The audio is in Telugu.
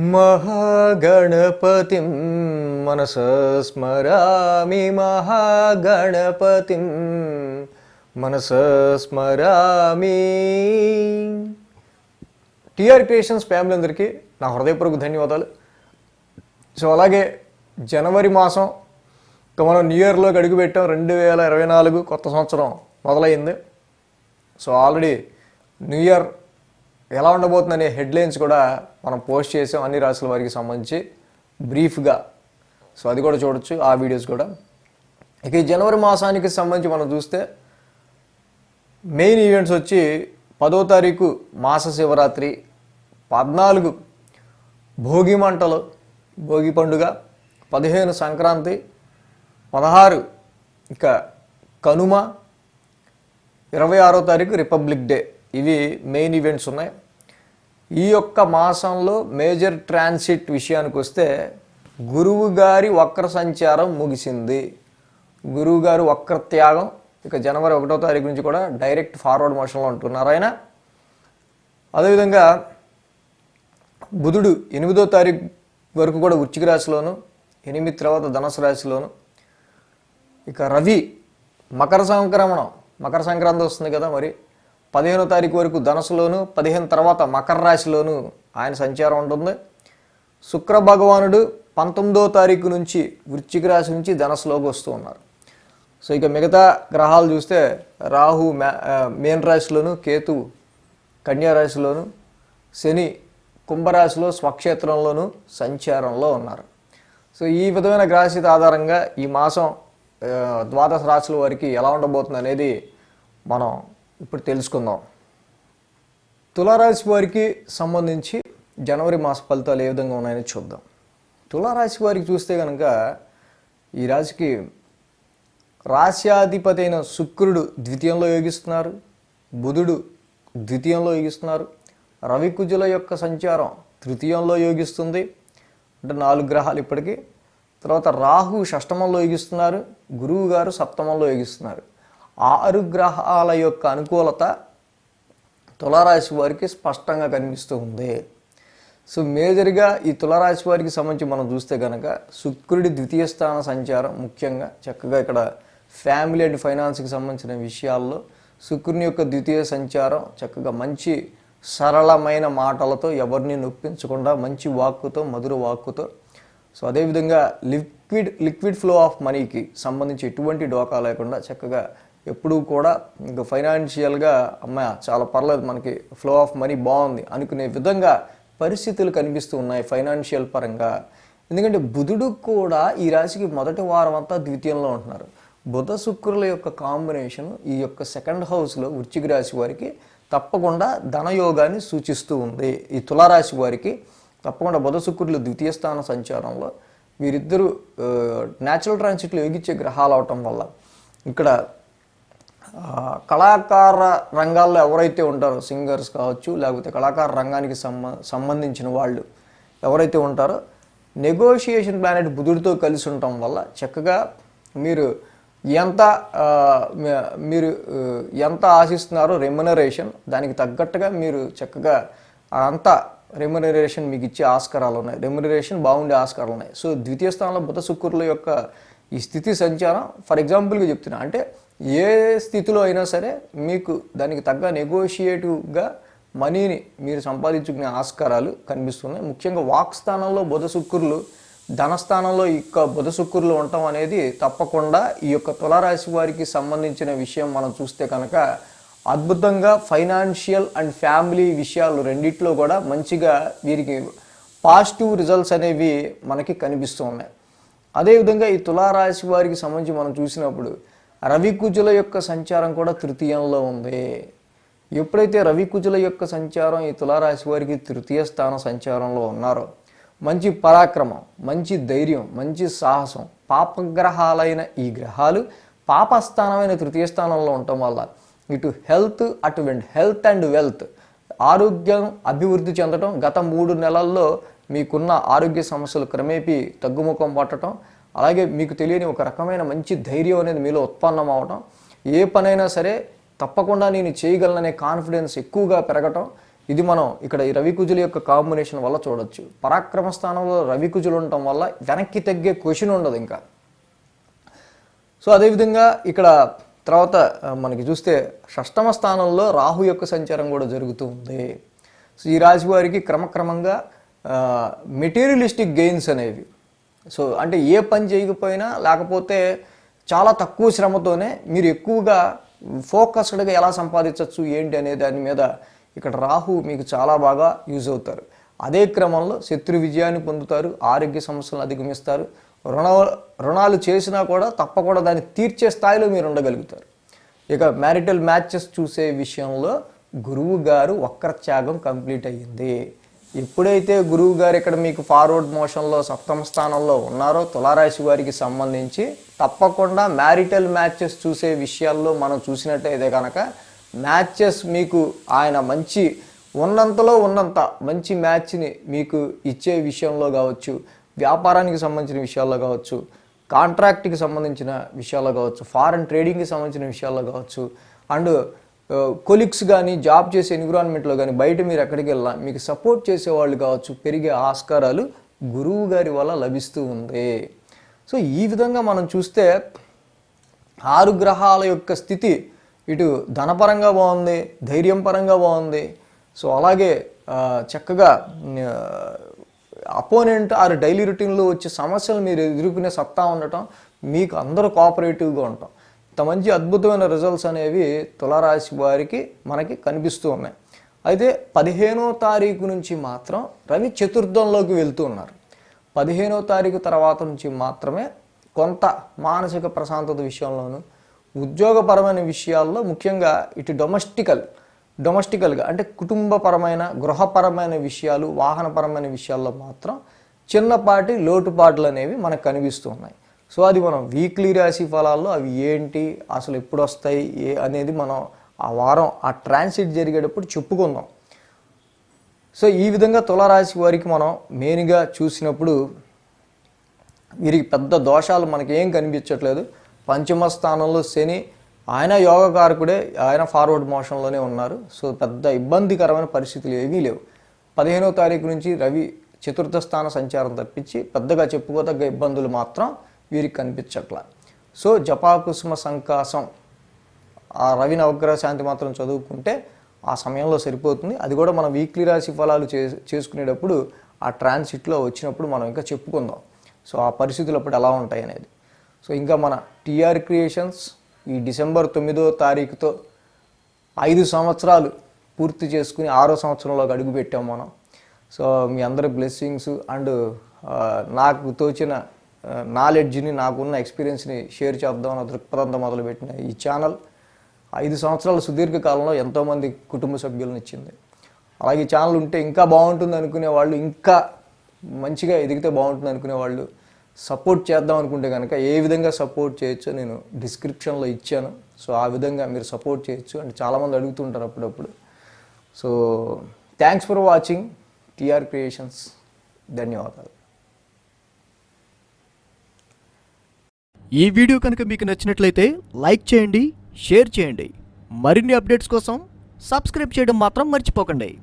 మహాగణపతిం మనస స్మరామి మహాగణపతిం మనస స్మరామి. టిఆర్ క్రియేషన్స్ ఫ్యామిలీ అందరికీ నా హృదయపూర్వక ధన్యవాదాలు. సో అలాగే జనవరి మాసం ఇంకా మనం న్యూ ఇయర్లోకి అడుగుపెట్టాం రెండు వేల ఇరవై నాలుగు కొత్త సంవత్సరం మొదలైంది. సో ఆల్రెడీ న్యూ ఇయర్ ఎలా ఉండబోతుందనే హెడ్లైన్స్ కూడా మనం పోస్ట్ చేసాం అన్ని రాసుల వారికి సంబంధించి బ్రీఫ్గా. సో అది కూడా చూడొచ్చు ఆ వీడియోస్ కూడా. ఇక ఈ జనవరి మాసానికి సంబంధించి మనం చూస్తే మెయిన్ ఈవెంట్స్ వచ్చి పదో తారీఖు మాస శివరాత్రి పద్నాలుగు భోగి మంటలు భోగి పండుగ పదిహేను సంక్రాంతి పదహారు ఇక కనుమ ఇరవై ఆరో తారీఖు రిపబ్లిక్ డే. ఇవి మెయిన్ ఈవెంట్స్ ఉన్నాయి. ఈ యొక్క మాసంలో మేజర్ ట్రాన్సిట్ విషయానికి వస్తే గురువు గారి వక్ర సంచారం ముగిసింది. గురువు గారు వక్ర త్యాగం ఇక జనవరి ఒకటో తారీఖు నుంచి కూడా డైరెక్ట్ ఫార్వర్డ్ మోషన్లో ఉంటున్నారు ఆయన. అదేవిధంగా బుధుడు ఎనిమిదో తారీఖు వరకు కూడా వృచ్చిక రాశిలోను ఎనిమిది తర్వాత ధనుసు రాశిలోను ఇక రవి మకర సంక్రమణం మకర సంక్రాంతి వస్తుంది కదా మరి. పదిహేనో తారీఖు వరకు ధనసులోను పదిహేను తర్వాత మకర రాశిలోను ఆయన సంచారం ఉంటుంది. శుక్ర భగవానుడు పంతొమ్మిదో తారీఖు నుంచి వృశ్చిక రాశి నుంచి ధనసులోకి వస్తూ ఉన్నారు. సో ఇక మిగతా గ్రహాలు చూస్తే రాహు మే మేన్ రాశిలోను కేతు కన్యా రాశిలోను శని కుంభరాశిలో స్వక్షేత్రంలోను సంచారంలో ఉన్నారు. సో ఈ విధమైన గ్రహస్థితి ఆధారంగా ఈ మాసం ద్వాదశ రాశుల వారికి ఎలా ఉండబోతుంది అనేది మనం ఇప్పుడు తెలుసుకుందాం. తులారాశి వారికి సంబంధించి జనవరి మాస ఫలితాలు ఏ విధంగా ఉన్నాయని చూద్దాం. తులారాశి వారికి చూస్తే కనుక ఈ రాశికి రాశ్యాధిపతి అయిన శుక్రుడు ద్వితీయంలో యోగిస్తున్నారు. బుధుడు ద్వితీయంలో యోగిస్తున్నారు. రవి కుజుల యొక్క సంచారం తృతీయంలో యోగిస్తుంది. అంటే నాలుగు గ్రహాలు ఇప్పటికీ. తర్వాత రాహు షష్టమంలో యోగిస్తున్నారు. గురువు గారు సప్తమంలో యోగిస్తున్నారు. ఆరు గ్రహాల యొక్క అనుకూలత తులారాశి వారికి స్పష్టంగా కనిపిస్తూ ఉంది. సో మేజర్గా ఈ తులారాశి వారికి సంబంధించి మనం చూస్తే కనుక శుక్రుడి ద్వితీయ స్థాన సంచారం ముఖ్యంగా చక్కగా ఇక్కడ ఫ్యామిలీ అండ్ ఫైనాన్స్కి సంబంధించిన విషయాల్లో శుక్రుని యొక్క ద్వితీయ సంచారం చక్కగా మంచి సరళమైన మాటలతో ఎవరిని నొప్పించకుండా మంచి వాక్కుతో మధుర వాక్కుతో సో అదేవిధంగా లిక్విడ్ లిక్విడ్ ఫ్లో ఆఫ్ మనీకి సంబంధించి ఎటువంటి డోకా లేకుండా చక్కగా ఎప్పుడూ కూడా ఇంకా ఫైనాన్షియల్గా అమ్మాయి చాలా పర్లేదు మనకి ఫ్లో ఆఫ్ మనీ బాగుంది అనుకునే విధంగా పరిస్థితులు కనిపిస్తూ ఉన్నాయి ఫైనాన్షియల్ పరంగా. ఎందుకంటే బుధుడు కూడా ఈ రాశికి మొదటి వారం అంతా ద్వితీయంలో ఉంటున్నారు. బుధ శుక్రుల యొక్క కాంబినేషన్ ఈ యొక్క సెకండ్ హౌస్లో వృశ్చిక రాశి వారికి తప్పకుండా ధనయోగాన్ని సూచిస్తూ ఉంది. ఈ తులారాశి వారికి తప్పకుండా బుధ శుక్రులు ద్వితీయ స్థాన సంచారంలో వీరిద్దరూ న్యాచురల్ ట్రాన్సిట్లు యోగించే గ్రహాలు అవటం వల్ల ఇక్కడ కళాకార రంగాల్లో ఎవరైతే ఉంటారో సింగర్స్ కావచ్చు లేకపోతే కళాకార రంగానికి సంబ సంబంధించిన వాళ్ళు ఎవరైతే ఉంటారో నెగోషియేషన్ ప్లానెట్ బుధుడితో కలిసి ఉండటం వల్ల చక్కగా మీరు ఎంత మీరు ఎంత ఆశిస్తున్నారో రెమ్యునరేషన్ దానికి తగ్గట్టుగా మీరు చక్కగా అంత రెమ్యునరేషన్ మీకు ఇచ్చే ఆస్కారాలు ఉన్నాయి. రెమ్యునరేషన్ బాగుండే ఆస్కారాలు ఉన్నాయి. సో ద్వితీయ స్థానంలో బుధ శుక్రుల యొక్క ఈ స్థితి సంచారం ఫర్ ఎగ్జాంపుల్గా చెప్తున్నా అంటే ఏ స్థితిలో అయినా సరే మీకు దానికి తగ్గ నెగోషియేటివ్గా మనీని మీరు సంపాదించుకునే ఆస్కారాలు కనిపిస్తున్నాయి. ముఖ్యంగా వాక్ స్థానంలో బుధ శుక్రులు ధనస్థానంలో యొక్క బుధ శుక్రులు ఉండటం అనేది తప్పకుండా ఈ యొక్క తులారాశి వారికి సంబంధించిన విషయం మనం చూస్తే కనుక అద్భుతంగా ఫైనాన్షియల్ అండ్ ఫ్యామిలీ విషయాలు రెండిట్లో కూడా మంచిగా వీరికి పాజిటివ్ రిజల్ట్స్ అనేవి మనకి కనిపిస్తూ ఉన్నాయి. అదేవిధంగా ఈ తులారాశి వారికి సంబంధించి మనం చూసినప్పుడు రవి కుజుల యొక్క సంచారం కూడా తృతీయంలో ఉంది. ఎప్పుడైతే రవి కుజుల యొక్క సంచారం ఈ తులారాశి వారికి తృతీయ స్థాన సంచారంలో ఉన్నారో మంచి పరాక్రమం మంచి ధైర్యం మంచి సాహసం పాపగ్రహాలైన ఈ గ్రహాలు పాపస్థానమైన తృతీయ స్థానంలో ఉండటం వల్ల ఇటు హెల్త్ అటు హెల్త్ అండ్ వెల్త్. ఆరోగ్యం అభివృద్ధి చెందటం గత మూడు నెలల్లో మీకున్న ఆరోగ్య సమస్యలు క్రమేపీ తగ్గుముఖం పట్టడం అలాగే మీకు తెలియని ఒక రకమైన మంచి ధైర్యం అనేది మీలో ఉత్పన్నం అవడం ఏ పనైనా సరే తప్పకుండా నేను చేయగలననే కాన్ఫిడెన్స్ ఎక్కువగా పెరగటం ఇది మనం ఇక్కడ ఈ రవికుజుల యొక్క కాంబినేషన్ వల్ల చూడొచ్చు. పరాక్రమ స్థానంలో రవికుజులు ఉండటం వల్ల వెనక్కి తగ్గే క్వశ్చన్ ఉండదు ఇంకా. సో అదేవిధంగా ఇక్కడ తర్వాత మనకి చూస్తే షష్టమ స్థానంలో రాహు యొక్క సంచారం కూడా జరుగుతుంది సో ఈ రాశి వారికి క్రమక్రమంగా మెటీరియలిస్టిక్ గెయిన్స్ అనేవి. సో అంటే ఏ పని చేయకపోయినా లేకపోతే చాలా తక్కువ శ్రమతోనే మీరు ఎక్కువగా ఫోకస్డ్గా ఎలా సంపాదించవచ్చు ఏంటి అనే దాని మీద ఇక్కడ రాహు మీకు చాలా బాగా యూజ్ అవుతారు. అదే క్రమంలో శత్రు విజయాన్ని పొందుతారు ఆరోగ్య సమస్యలను అధిగమిస్తారు రుణ రుణాలు చేసినా కూడా తప్పకుండా దాన్ని తీర్చే స్థాయిలో మీరు ఉండగలుగుతారు. ఇక మ్యారిటల్ మ్యాచెస్ చూసే విషయంలో గురువు గారు వక్రత్యాగం కంప్లీట్ అయ్యింది. ఎప్పుడైతే గురువు గారు ఇక్కడ మీకు ఫార్వర్డ్ మోషన్లో సప్తమ స్థానంలో ఉన్నారో తులారాశి వారికి సంబంధించి తప్పకుండా మ్యారిటల్ మ్యాచెస్ చూసే విషయాల్లో మనం చూసినట్టయితే కనుక మ్యాచెస్ మీకు ఆయన మంచి ఉన్నంతలో ఉన్నంత మంచి మ్యాచ్ని మీకు ఇచ్చే విషయంలో కావచ్చు. వ్యాపారానికి సంబంధించిన విషయాల్లో కావచ్చు కాంట్రాక్ట్కి సంబంధించిన విషయాల్లో కావచ్చు ఫారెన్ ట్రేడింగ్కి సంబంధించిన విషయాల్లో కావచ్చు అండ్ కొలిక్స్ కానీ జాబ్ చేసే ఎన్విరాన్మెంట్లో కానీ బయట మీరు ఎక్కడికి వెళ్ళినా మీకు సపోర్ట్ చేసేవాళ్ళు కావచ్చు పెరిగే ఆస్కారాలు గురువు గారి వల్ల లభిస్తూ ఉంది. సో ఈ విధంగా మనం చూస్తే ఆరు గ్రహాల యొక్క స్థితి ఇటు ధనపరంగా బాగుంది ధైర్యం పరంగా బాగుంది. సో అలాగే చక్కగా అపోనెంట్ ఆరు డైలీ రొటీన్లో వచ్చే సమస్యలు మీరు ఎదుర్కొనే సత్తా ఉండటం మీకు అందరూ కోఆపరేటివ్గా ఉంటాం ఇంత మంచి అద్భుతమైన రిజల్ట్స్ అనేవి తులారాశి వారికి మనకి కనిపిస్తూ ఉన్నాయి. అయితే పదిహేనో తారీఖు నుంచి మాత్రం రవి చతుర్థంలోకి వెళ్తూ ఉన్నారు. పదిహేనో తారీఖు తర్వాత నుంచి మాత్రమే కొంత మానసిక ప్రశాంతత విషయంలోనూ ఉద్యోగపరమైన విషయాల్లో ముఖ్యంగా ఇటు డొమెస్టికల్ డొమెస్టికల్గా అంటే కుటుంబపరమైన గృహపరమైన విషయాలు వాహనపరమైన విషయాల్లో మాత్రం చిన్నపాటి లోటుపాట్లు అనేవి మనకు కనిపిస్తూ ఉన్నాయి. సో అది మనం వీక్లీ రాశి ఫలాల్లో అవి ఏంటి అసలు ఎప్పుడు వస్తాయి ఏ అనేది మనం ఆ వారం ఆ ట్రాన్సిట్ జరిగేటప్పుడు చెప్పుకుందాం. సో ఈ విధంగా తులారాశి వారికి మనం మెయిన్గా చూసినప్పుడు వీరికి పెద్ద దోషాలు మనకేం కనిపించట్లేదు. పంచమ స్థానంలో శని ఆయన యోగకారకుడే ఆయన ఫార్వర్డ్ మోషన్లోనే ఉన్నారు. సో పెద్ద ఇబ్బందికరమైన పరిస్థితులు ఏమీ లేవు. పదిహేనో తారీఖు నుంచి రవి చతుర్థ స్థాన సంచారం తప్పించి పెద్దగా చెప్పుకోదగ్గ ఇబ్బందులు మాత్రం వీరికి కనిపించట్ల. సో జపాకుసుమ సంకాసం ఆ రవి నవగ్రహ శాంతి మాత్రం చదువుకుంటే ఆ సమయంలో సరిపోతుంది. అది కూడా మనం వీక్లీ రాశి ఫలాలు చే చేసుకునేటప్పుడు ఆ ట్రాన్సిట్లో వచ్చినప్పుడు మనం ఇంకా చెప్పుకుందాం. సో ఆ పరిస్థితులు అప్పుడు ఎలా ఉంటాయి అనేది. సో ఇంకా మన టీఆర్ క్రియేషన్స్ ఈ డిసెంబర్ తొమ్మిదో తారీఖుతో ఐదు సంవత్సరాలు పూర్తి చేసుకుని ఆరో సంవత్సరంలోకి అడుగుపెట్టాం మనం. సో మీ అందరి బ్లెస్సింగ్స్ అండ్ నాకు తోచిన నాలెడ్జ్ని నాకున్న ఎక్స్పీరియన్స్ని షేర్ చేద్దామన్న దృక్పథంతో మొదలుపెట్టిన ఈ ఛానల్ ఐదు సంవత్సరాల సుదీర్ఘ కాలంలో ఎంతోమంది కుటుంబ సభ్యులను ఇచ్చింది. అలాగే ఈ ఛానల్ ఉంటే ఇంకా బాగుంటుంది అనుకునే వాళ్ళు ఇంకా మంచిగా ఎదిగితే బాగుంటుంది అనుకునే వాళ్ళు సపోర్ట్ చేద్దాం అనుకుంటే కనుక ఏ విధంగా సపోర్ట్ చేయొచ్చో నేను డిస్క్రిప్షన్లో ఇచ్చాను. సో ఆ విధంగా మీరు సపోర్ట్ చేయొచ్చు అంటే చాలామంది అడుగుతుంటారు అప్పుడప్పుడు. So thanks for watching. TR creations. ధన్యవాదాలు. ఈ వీడియో కనుక మీకు నచ్చినట్లయితే లైక్ చేయండి షేర్ చేయండి. మరిన్ని అప్డేట్స్ కోసం సబ్స్క్రైబ్ చేయడం మాత్రం మర్చిపోకండి.